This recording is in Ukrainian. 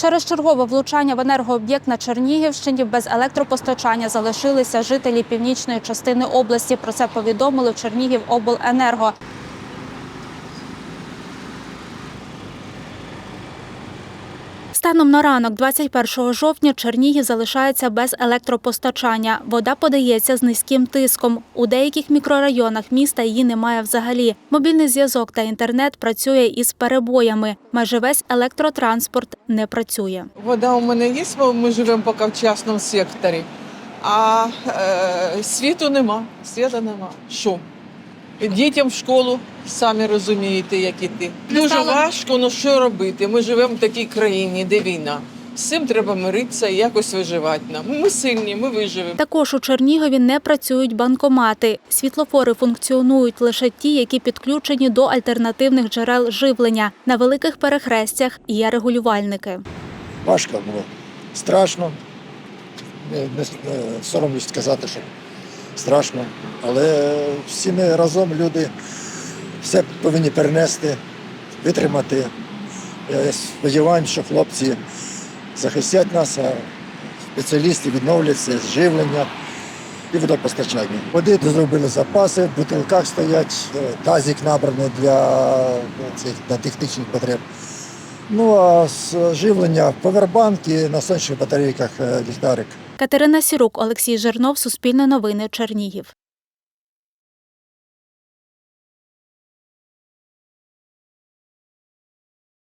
Через чергове влучання в енергооб'єкт на Чернігівщині без електропостачання залишилися жителі північної частини області. Про це повідомили в Чернігівобленерго. Станом на ранок 21 жовтня Чернігів залишається без електропостачання. Вода подається з низьким тиском. У деяких мікрорайонах міста її немає взагалі. Мобільний зв'язок та інтернет працює із перебоями. Майже весь електротранспорт не працює. Вода у мене є, бо ми живемо поки в частному секторі, а е, світу нема, світу нема. Що? Дітям в школу, самі розумієте, як іти. Дуже стало- важко, ну що робити? Ми живемо в такій країні, де війна. З цим треба миритися і якось виживати нам. Ми сильні, ми виживемо. Також у Чернігові не працюють банкомати. Світлофори функціонують лише ті, які підключені до альтернативних джерел живлення. На великих перехрестях є регулювальники. важко було. Страшно. Не, не, не соромлюсь сказати, що страшно. Але всі ми разом люди все повинні перенести, витримати. Я сподіваємся, що хлопці захистять нас, а спеціалісти відновляться з живлення і водопостачання. Води зробили запаси, в бутилках стоять, е, тазик набраний для, для технічних потреб. Ну а з живлення повербанки на сонячних батарейках е, ліхтарик. Катерина Сірук, Олексій Жернов, Суспільне новини, Чернігів.